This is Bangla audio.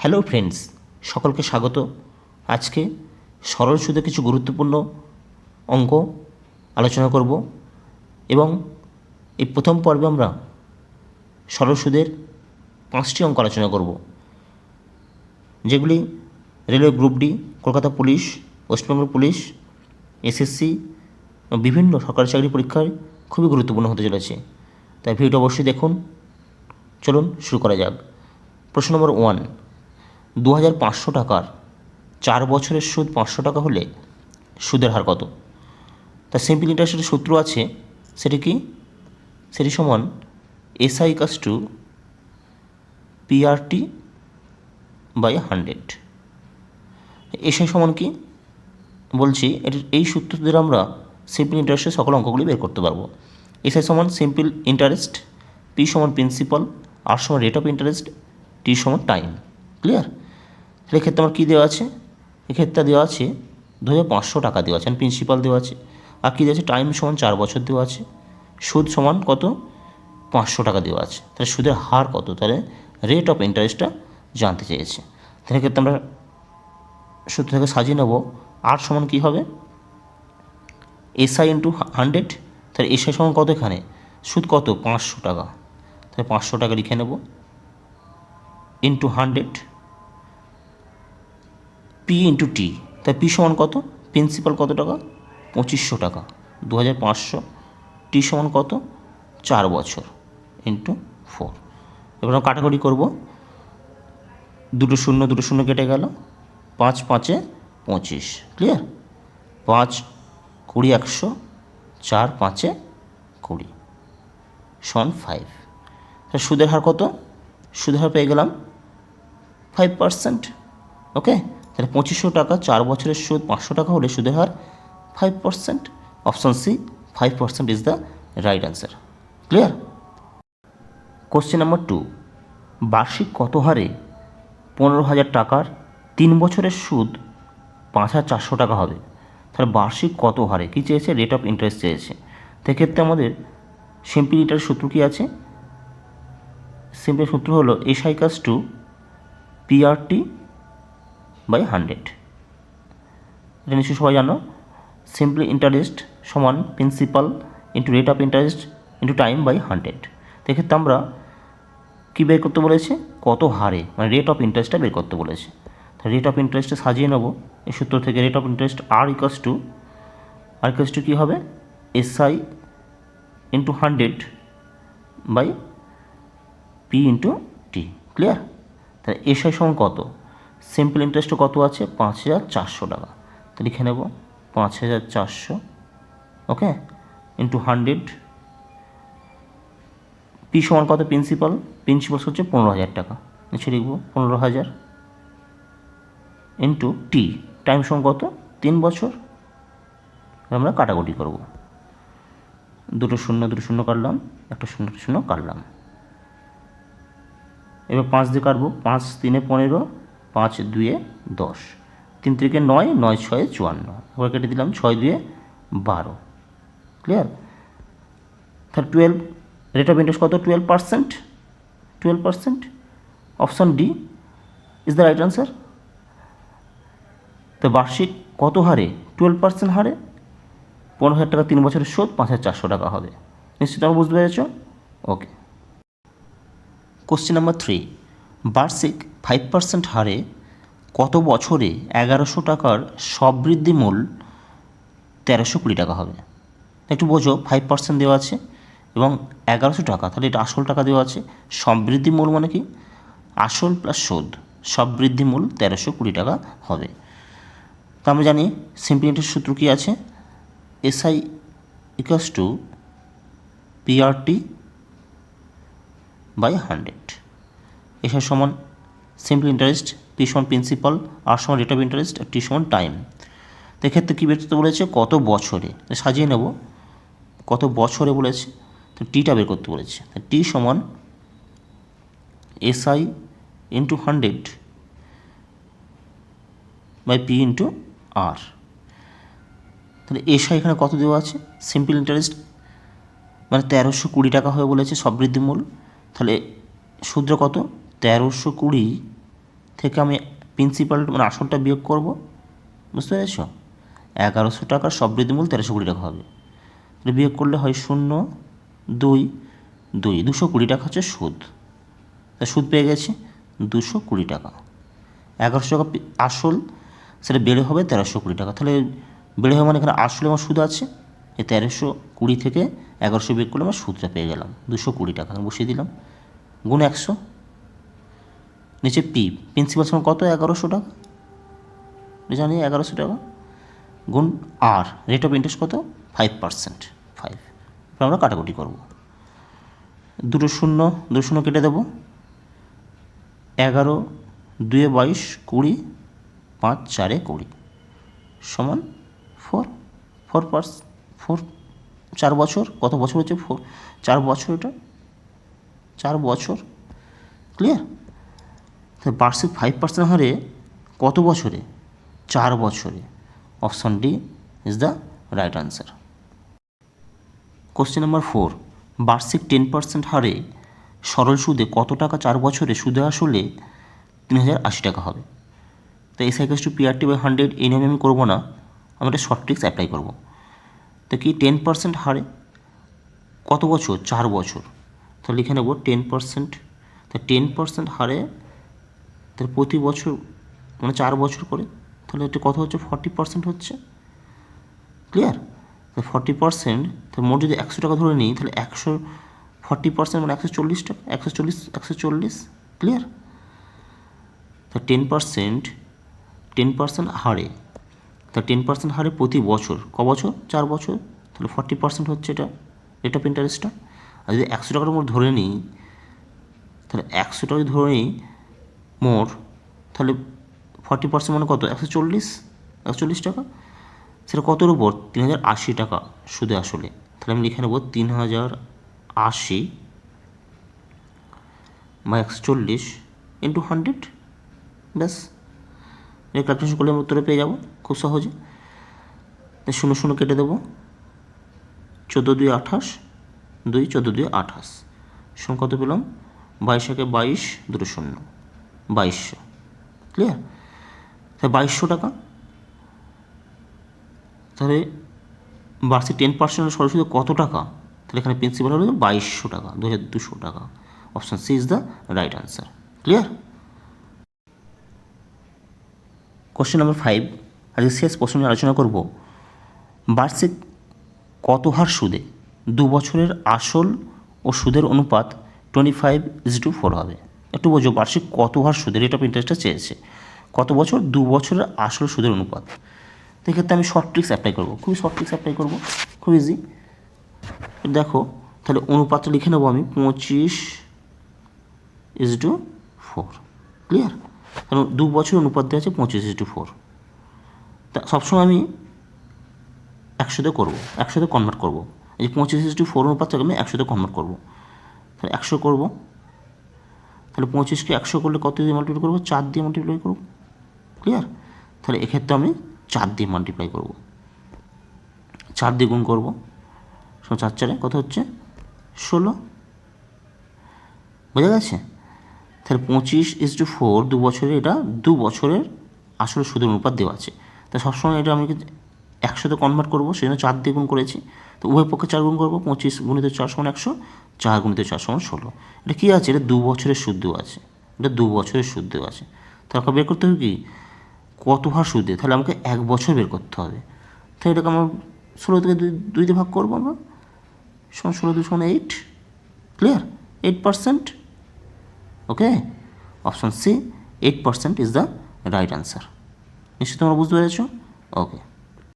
হ্যালো ফ্রেন্ডস সকলকে স্বাগত। আজকে সরল সুদে কিছু গুরুত্বপূর্ণ অঙ্ক আলোচনা করব এবং এই প্রথম পর্বে আমরা সরল সুদের পাঁচটি অঙ্ক আলোচনা করব, যেগুলি railway group D, Kolkata police West Bengal police, SSC বিভিন্ন সরকারি চাকরি পরীক্ষায় খুবই গুরুত্বপূর্ণ হতে চলেছে। তাই ভিডিওটা অবশ্যই দেখুন। চলুন শুরু করা যাক। প্রশ্ন নম্বর ওয়ান দু হাজার পাঁচশো টাকার চার বছরের সুদ পাঁচশো টাকা হলে সুদের হার কত? তা সিম্পল ইন্টারেস্টের সূত্র আছে, সেটি কি? সেটি সমান SI equals to PRT by hundred SI সমান কি? বলছি এটি এই সূত্র দ্বারা আমরা সিম্পল ইন্টারেস্টের সকল অঙ্কগুলি বের করতে পারব। এসআই সমান সিম্পল ইন্টারেস্ট পি সমান প্রিন্সিপাল আর সমান রেট অফ ইন্টারেস্ট টি সমান টাইম ক্লিয়ার এক্ষেত্রে আমার কী দেওয়া আছে? এক্ষেত্রে দেওয়া আছে দু পাঁচশো টাকা দেওয়া আছে প্রিন্সিপাল দেওয়া আছে। আর কী দেওয়া আছে? টাইম সমান চার বছর দেওয়া আছে। সুদ সমান কত? পাঁচশো টাকা দেওয়া আছে। তাহলে সুদের হার কত? তাহলে রেট অফ ইন্টারেস্টটা জানতে চেয়েছে। তাহলে ক্ষেত্রে আমরা সূত্র থেকে সাজিয়ে নেব। আর সমান কী হবে? এসআই ইন্টু হান্ড্রেড তাহলে এসআই সমান কত এখানে? সুদ কত? পাঁচশো টাকা। তাহলে পাঁচশো টাকা লিখে নেব। Into hundred P into T তাই পি সমান কত? প্রিন্সিপাল কত টাকা? পঁচিশশো টাকা। দু হাজার পাঁচশো। টি সমান কত? চার বছর ইন্টু ফোর এবার আমরা কাটাকুটি করব। দুটো শূন্য দুটো শূন্য কেটে গেল। পাঁচ পাঁচে পঁচিশ। ক্লিয়ার পাঁচ, কুড়ি, একশো। চার পাঁচে কুড়ি। সন ফাইভ সুদের হার কত? সুদের হার পেয়ে গেলাম ফাইভ পার্সেন্ট ওকে তাহলে পঁচিশশো টাকা, চার বছরের সুদ পাঁচশো টাকা হলে সুদের হার five percent option C five percent is the right answer clear question number two বার্ষিক কত হারে পনেরো হাজার টাকার তিন বছরের সুদ পাঁচ হাজার চারশো টাকা হবে? তাহলে বার্ষিক কত হারে? কী চেয়েছে? রেট অফ ইন্টারেস্ট চেয়েছে। সেক্ষেত্রে আমাদের সিম্পল ইন্টারেস্ট সূত্র কী আছে? সিম্পল সূত্র হলো SI equals to PRT by hundred এটা নিশ্চয়ই সবাই জানো? সিম্পলি ইন্টারেস্ট সমান principal into rate of interest into time by hundred এক্ষেত্রে আমরা কী বের করতে বলেছে? কত হারে? মানে রেট অফ ইন্টারেস্টটা বের করতে বলেছে। রেট অফ ইন্টারেস্টটা সাজিয়ে নেব। এই সূত্র থেকে rate of interest R equals to R equals to কী হবে? SI into hundred by P into T clear তাহলে এসআই সমান কত? সিম্পল ইন্টারেস্ট কত আছে? পাঁচ হাজার চারশো টাকা। তো লিখে নেব, পাঁচ হাজার চারশো ওকে ইন্টু হান্ড্রেড পি সমান কত প্রিন্সিপাল প্রিন্সিপাল হচ্ছে পনেরো হাজার টাকা। নিচে লিখব পনেরো হাজার ইন্টু টি টাইম সমান কত? তিন বছর। আমরা কাটাকুটি করব। দুটো শূন্য দুটো শূন্য কাটলাম, একটা শূন্য শূন্য কাটলাম। এবার পাঁচ দিয়ে কাটবো, পাঁচ তিনে পনেরো পাঁচ দুয়ে দশ। তিন থেকে নয় নয় ছয়ে চুয়ান্ন। এবার কেটে দিলাম ছয় দুয়ে বারো। ক্লিয়ার তাহলে টুয়েলভ রেট অফ ইন্টারেস্ট কত? Twelve percent twelve percent option D is the right answer তো বার্ষিক কত হারে? টুয়েলভ পার্সেন্ট হারে। পনেরো হাজার টাকা তিন বছরের শোধ, পাঁচ হাজার চারশো টাকা হবে। নিশ্চিত আমার বুঝতে পেরেছ? ওকে কোশ্চেন নাম্বার থ্রি বার্ষিক ফাইভ পার্সেন্ট হারে কত বছরে এগারোশো টাকার সবৃদ্ধি মূল তেরোশো কুড়ি টাকা হবে? একটু বোঝো ফাইভ পার্সেন্ট দেওয়া আছে এবং এগারোশো টাকা, তাহলে এটা আসল টাকা দেওয়া আছে। সমৃদ্ধি মূল মানে কি? আসল প্লাস শোধ সবৃদ্ধি মূল তেরোশো কুড়ি টাকা হবে। তা আমরা জানি সিম্পল ইন্টারেস্ট সূত্র কী আছে? SI equals to PRT by hundred এসব সমান সিম্পল ইন্টারেস্ট পি সমান প্রিন্সিপাল আর সমান rate of interest R T সমান টাইম তো এক্ষেত্রে কী বের করতে বলেছে? কত বছরে? সাজিয়ে নেব। কত বছরে বলেছে? তো টিটা বের করতে বলেছে। টি সমান SI into hundred by P into R তাহলে এসআই এখানে কত দেওয়া আছে? সিম্পল ইন্টারেস্ট মানে তেরোশো কুড়ি টাকা হয়ে বলেছে সবৃদ্ধি মূল তাহলে সূত্র কত? তেরোশো কুড়ি থেকে আমি প্রিন্সিপাল মানে আসলটা বিয়োগ করব। বুঝতে পেরেছ? এগারোশো টাকার সব বৃদ্ধিমূল তেরোশো কুড়ি টাকা হবে। তাহলে বিয়োগ করলে হয় শূন্য, দুই দুই। দুশো কুড়ি টাকা হচ্ছে সুদ। তা সুদ পেয়ে গেছি দুশো কুড়ি টাকা। এগারোশো টাকা আসল, সেটা বেড়ে হবে তেরোশো কুড়ি টাকা। তাহলে বেড়ে হবে মানে এখানে আসলে আমার সুদ আছে। এই তেরোশো কুড়ি থেকে এগারোশো বিয়োগ করলে আমার সুদটা পেয়ে গেলাম। দুশো কুড়ি টাকা বসিয়ে দিলাম। গুণ একশো। নিচে পি। প্রিন্সিপাল সমান কত? এগারোশো টাকা। জানি এগারোশো টাকা? গুণ আর রেট অফ ইন্টারেস্ট কত? ফাইভ পার্সেন্ট ফাইভ আমরা কাটাকুটি করব। দুটো শূন্য দুটো শূন্য কেটে দেবো। এগারো, দুয়ে বাইশ, কুড়ি, পাঁচ, চারে কুড়ি। সমান ফোর ফোর পার্স ফোর চার বছর। কত বছর হচ্ছে? ফোর চার বছর এটা? চার বছর। ক্লিয়ার তাহলে বার্ষিক ফাইভ পার্সেন্ট হারে কত বছরে? চার বছরে। Option D is the right answer question number four বার্ষিক টেন পার্সেন্ট হারে সরল সুদে কত টাকা চার বছরে সুদে আসলে তিন হাজার আশি টাকা হবে? তো S I equals to PRT by hundred এই নিয়মে আমি করব না। আমি একটা শর্ট ট্রিক্স অ্যাপ্লাই করব। তো কি টেন পার্সেন্ট হারে কত বছর? চার বছর। তাহলে লিখে নেব টেন পার্সেন্ট তা টেন পার্সেন্ট হারে তাহলে প্রতি বছর মানে চার বছর করে, তাহলে এটা কত হচ্ছে? ফর্টি পার্সেন্ট হচ্ছে। ক্লিয়ার তো ফর্টি পার্সেন্ট তো মোট যদি একশো টাকা ধরে নিই, তাহলে একশো ফর্টি পার্সেন্ট মানে একশো চল্লিশ টাকা, একশো চল্লিশ একশো চল্লিশ ক্লিয়ার তা টেন পার্সেন্ট টেন পার্সেন্ট হারে, তা টেন পার্সেন্ট হারে প্রতি বছর, ক বছর? চার বছর। তাহলে ফর্টি পার্সেন্ট হচ্ছে এটা রেট অফ ইন্টারেস্টটা আর যদি একশো টাকার মোট ধরে নিই, তাহলে একশো টাকা ধরে নিই মোট তাহলে ফর্টি পার্সেন্ট মানে কত? একশো চল্লিশ? একশো চল্লিশ টাকা? সেটা কতর উপর? তিন হাজার আশি টাকা সুদে আসলে। তাহলে আমি লিখে নেব তিন হাজার আশি বা একশো চল্লিশ ইন্টু হান্ড্রেড ব্যাস। এটা ক্যালকুলেশন করলে আমি উত্তরে পেয়ে যাব খুব সহজে। শূন্য শূন্য কেটে দেবো। চোদ্দ দুই আঠাশ, দুই চোদ্দ দুই আঠাশ। শূন্য কত পেলাম। বাইশ একে বাইশ, দুটো শূন্য। বাইশশো। ক্লিয়ার তাহলে বাইশশো টাকা। তাহলে বার্ষিক টেন পার্সেন্ট সরাসরি কত টাকা? তাহলে এখানে প্রিন্সিপাল হলো বাইশশো টাকা দু হাজার দুশো টাকা। Option C is the right answer clear question number five আজকে শেষ প্রশ্ন নিয়ে আলোচনা করব। বার্ষিক কত হার সুদে? দু বছরের আসল ও সুদের অনুপাত twenty five is to four হবে। একটু বোঝো বার্ষিক কত হার সুদের রেট অফ ইন্টারেস্টটা চেয়েছে? কত বছর? দু বছরের আসল সুদের অনুপাত। তো এক্ষেত্রে আমি শর্ট ট্রিক্স অ্যাপ্লাই করব। খুবই শর্ট ট্রিক্স অ্যাপ্লাই করব। খুব ইজি দেখো, তাহলে অনুপাতটা লিখে নেব আমি। পঁচিশ ইজ টু ফোর ক্লিয়ার কারণ দু বছর অনুপাত দেওয়া আছে পঁচিশ ইজ টু ফোর তা সবসময় আমি একশোতে করব একশোতে কনভার্ট করব। এই পঁচিশ ইজ টু ফোর অনুপাতটাকে আমি একশোতে কনভার্ট করব। তাহলে একশো করব। তাহলে পঁচিশকে একশো করলে কত দিয়ে মাল্টিপ্লাই করব? চার দিয়ে মাল্টিপ্লাই করব। ক্লিয়ার তাহলে এক্ষেত্রে আমি চার দিয়ে মাল্টিপ্লাই করব। চার দিয়ে গুণ করব। চার চারে কত হচ্ছে? ষোলো। বোঝা গেছে? তাহলে পঁচিশ ইস টু ফোর দু বছরের এটা দু বছরের আসলে সুদের অনুপাত দেওয়া আছে। তা সবসময় এটা আমি একশোতে কনভার্ট করব? সেই জন্য চার দিয়ে গুণ করেছি। তো উভয় পক্ষে চার গুণ করব, পঁচিশ গুণিত চার সমান একশো চার গুণিত চার সমান ষোলো। এটা কী আছে? এটা দু বছরের দেওয়া আছে। এটা দু বছরের দেওয়া আছে। তারপর বের করতে হবে কি? কত হার সুদে তাহলে আমাকে এক বছর বের করতে হবে। তাহলে এটাকে আমরা ষোলো থেকে দুই দুই দিয়ে ভাগ করব আমরা। সমান ষোলো দুই সমান eight clear eight percent okay option C eight percent is the right answer নিশ্চয়ই তোমরা বুঝতে পেরেছ? ওকে